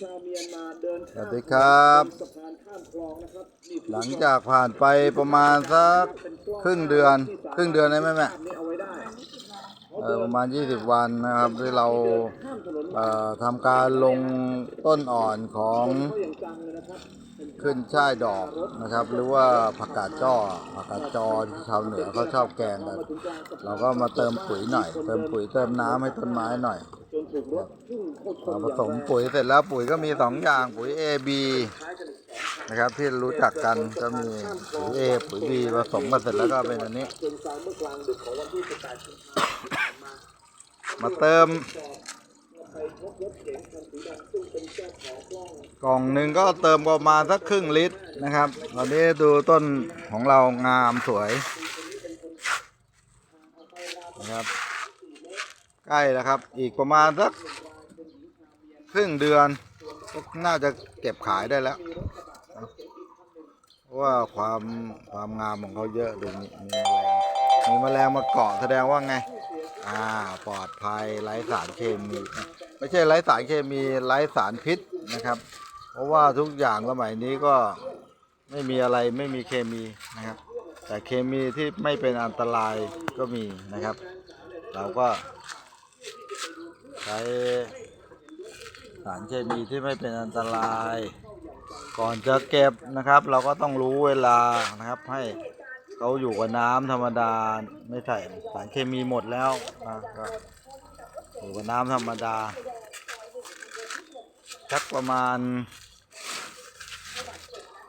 ชาวเมียนมาเดินสวัสดีครับ สะพานข้ามคลองนะครับนี่หลังจากผ่านไปประมาณสักครึ่งเดือน ครึ่งเดือนได้ไหมแม่ภาพนี้เอาไว้ได้เออประมาณ 20 วันนะครับที่เราข้ามถนนเอ่อทำการลงต้นอ่อนของเขาอย่างจังเลยนะครับเป็นขึ้นช่ายดอกนะครับ หรือว่าผักกาดจ้อผักกาดจอที่ชาวเหนือเขาชอบแกงกันถึงกลางสะพานเราก็มาเติมปุ๋ยหน่อย เติมปุ๋ยเติมน้ำให้ต้นไม้หน่อยจน ถูกรถพุ่งเข้าชนเราผสมปุ๋ยเสร็จแล้วปุ๋ยก็มีสองอย่างปุ๋ย A B นะครับที่รู้จักกันก็มีปุ๋ย A ปุ๋ย B ผสมกันเสร็จแล้วก็เป็นอันนี้ มาเติมไปพบรถเก๋งคันสีดำซึ่งเป็นเจ้าของกล้องกล่องหนึ่งก็เติมประมาณสักครึ่งลิตรนะครับตอนนี้ดูต้นของเรางามสวยนะครับ ใกล้แล้วครับ อีกประมาณสักครึ่งเดือนก็น่าจะเก็บขายได้แล้วเพราะว่าความความงามของเขาเยอะดูมีมีแมลงมีแมลงมาเกาะแสดงว่าไง อ่าปลอดภัยไร้สารเคมีไม่ใช่ไร้สารเคมีไร้สารพิษนะครับ เพราะว่าทุกอย่างสมัยนี้ก็ไม่มีอะไรไม่มีเคมีนะครับ แต่เคมีที่ไม่เป็นอันตรายก็มีนะครับ เราก็ ใช้สารเคมีที่ไม่เป็นอันตราย ก่อนจะเก็บนะครับ เราก็ต้องรู้เวลานะครับ ให้เขาอยู่กับน้ำธรรมดาไม่ใส่สารเคมีหมดแล้วนะก็อยู่กับน้ำธรรมดาสักประมาณ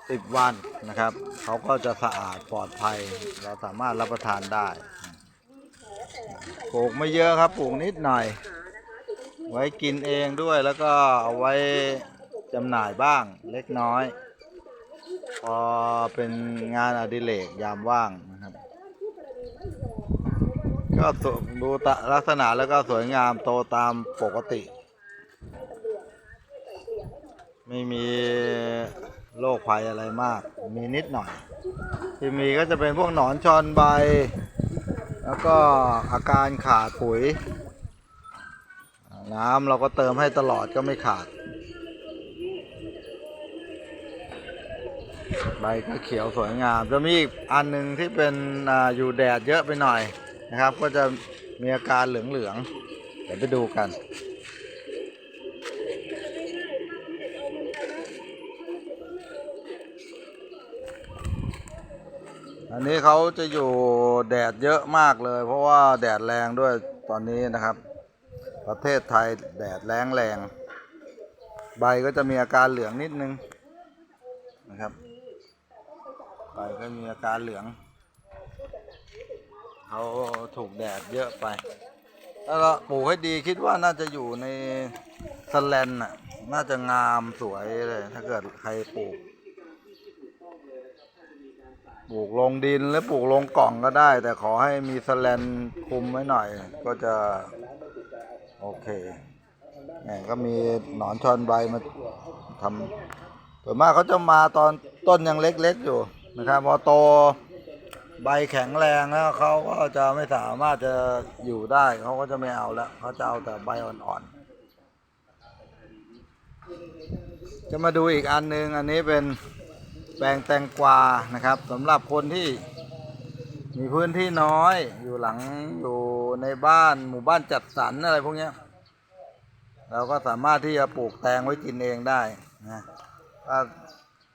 สิบวันนะครับ เขาก็จะสะอาดปลอดภัย เราสามารถรับประทานได้ ปลูกไม่เยอะครับ ปลูกนิดหน่อย ไว้กินเองด้วยแล้วก็เอาไว้จำหน่ายบ้างเล็กน้อย พอเป็นงานอดิเรกยามว่างนะครับ ก็ดูลักษณะแล้วก็สวยงามโตตามปกติ ไม่มีโรคภัยอะไรมาก มีนิดหน่อย ที่มีก็จะเป็นพวกหนอนชอนใบ แล้วก็อาการขาดปุ๋ย น้ำเราก็เติมให้ตลอดก็ไม่ขาด ใบก็เขียวสวยงาม จะมีอีกอันหนึ่งที่เป็นออยู่แดดเยอะไปหน่อยนะครับ ก็จะมีอาการเหลืองๆเดี๋ยวไปดูกันอันนี้เขาจะอยู่แดดเยอะมากเลย เพราะว่าแดดแรงด้วยตอนนี้นะครับ ประเทศไทยแดดแรงแรง ใบก็จะมีอาการเหลืองนิดนึงนะครับ ใบก็มีอาการเหลืองเขาถูกแดดเยอะไป ถ้าเราปลูกให้ดีคิดว่าน่าจะอยู่ในสแลนน่ะ น่าจะงามสวยเลย ถ้าเกิดใครปลูก ปลูกลงดินหรือปลูกลงกล่องก็ได้ แต่ขอให้มีสแลนคุมไว้หน่อย ก็จะ โอเคเนี่ยก็มีหนอนชอนใบมาทำส่วนมากเขาจะมาตอนต้นยังเล็กๆอยู่นะครับพอโตใบแข็งแรงแล้วเขาก็จะไม่สามารถจะอยู่ได้เขาก็จะไม่เอาแล้วเขาจะเอาแต่ใบอ่อนๆ จะมาดูอีกอันหนึงอันนี้เป็นแปลงแตงกวานะครับสำหรับคนที่ มีพื้นที่น้อยอยู่หลังอยู่ในบ้านหมู่บ้านจัดสรรอะไรพวกเนี้ยเราก็สามารถที่จะปลูกแตงไว้กินเองได้นะ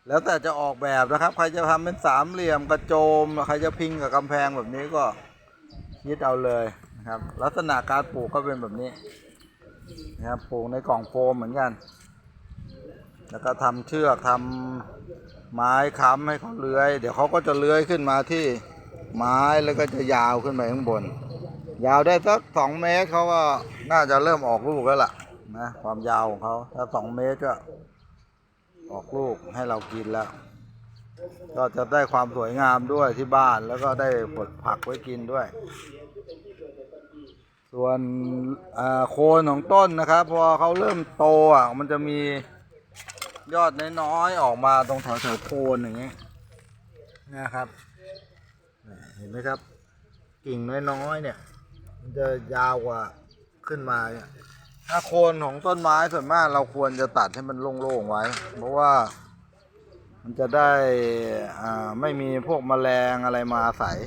แล้วแต่จะออกแบบนะครับ ใครจะทำเป็นสามเหลี่ยมกระโจม ใครจะพิงกับกำแพงแบบนี้ก็ยึดเอาเลยนะครับ ลักษณะการปลูกก็เป็นแบบนี้นะครับปลูกในกล่องโฟมเหมือนกัน แล้วก็ทำเชือกทำไม้ค้ำให้เขาเลื้อย เดี๋ยวเขาก็จะเลื้อยขึ้นมาที่ ไม้แล้วก็จะยาวขึ้นไปข้างบน ยาวได้สักสองเมตรเขาก็น่าจะเริ่มออกลูกแล้วล่ะนะความยาวของเขาถ้าสองเมตรก็ออกลูกให้เรากินแล้ว ก็จะได้ความสวยงามด้วยที่บ้านแล้วก็ได้ผลผักไว้กินด้วย ส่วนโคนของต้นนะครับ พอเขาเริ่มโตอะมันจะมียอดน้อยๆออกมาตรงแถวๆโคนอย่างเงี้ยนะครับ เห็นไหมครับ กิ่งน้อยๆเนี่ย มันจะยาวกว่าขึ้นมาเนี่ยถ้าโคนของต้นไม้ส่วนมากเราควรจะตัดให้มันโล่งๆไว้ เพราะว่ามันจะได้อ่าไม่มีพวกแมลงอะไรมาอาศัย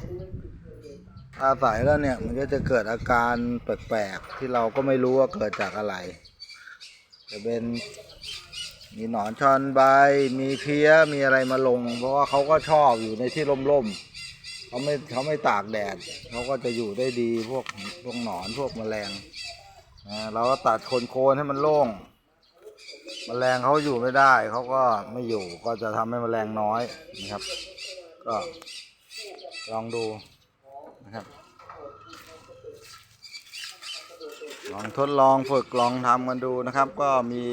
อาศัยแล้วเนี่ยมันก็จะเกิดอาการแปลกๆที่เราก็ไม่รู้ว่าเกิดจากอะไร จะเป็นมีหนอนชอนใบ มีเพี้ย มีอะไรมาลง เพราะว่าเขาก็ชอบอยู่ในที่ร่มๆ เขาไม่เขาไม่ตากแดดเขาก็จะอยู่ได้ดีพวกพวกหนอนพวกแมลงนะเราก็ตัดโคนๆให้มันโล่งแมลงเขาอยู่ไม่ได้เขาก็ไม่อยู่ก็จะทำให้แมลงน้อยนะครับ ก็ลองดูนะครับลองทดลองฝึกลองทำกันดูนะครับ ก็มี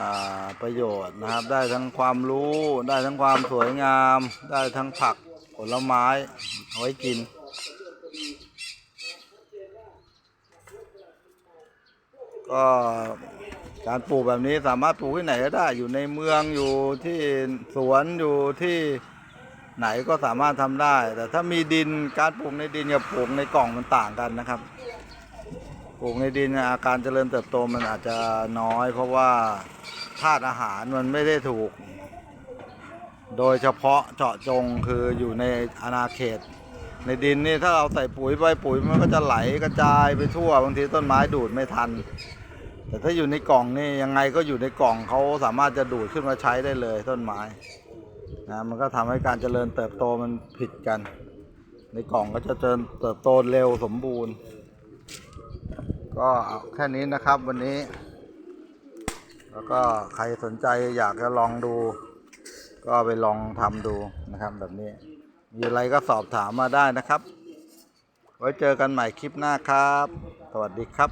อ่าประโยชน์นะครับ ได้ทั้งความรู้ได้ทั้งความสวยงาม ได้ทั้งผัก ลไม้เอาไว้กิน ก็การปลูกแบบนี้สามารถปลูกที่ไหนก็ได้ อยู่ในเมืองอยู่ที่สวนอยู่ที่ไหนก็สามารถทำได้ แต่ถ้ามีดินการปลูกในดินกับปลูกในกล่องมันต่างกันนะครับปลูกในดินอาการเจริญเติบโตมันอาจจะน้อย เพราะว่าธาตุอาหารมันไม่ได้ถูก โดยเฉพาะเจาะจงคืออยู่ในอาณาเขต ในดินนี่ถ้าเราใส่ปุ๋ยไปปุ๋ยมันก็จะไหลกระจายไปทั่วบางทีต้นไม้ดูดไม่ทัน แต่ถ้าอยู่ในกล่องนี่ยังไงก็อยู่ในกล่องเขาสามารถจะดูดขึ้นมาใช้ได้เลยต้นไม้นะมันก็ทำให้การเจริญเติบโตมันผิดกัน ในกล่องก็จะเจริญเติบโตเร็วสมบูรณ์ ก็เอาแค่นี้นะครับวันนี้ แล้วก็ใครสนใจอยากจะลองดู ก็ไปลองทำดูนะครับแบบนี้ มีอะไรก็สอบถามมาได้นะครับ ไว้เจอกันใหม่คลิปหน้าครับ สวัสดีครับ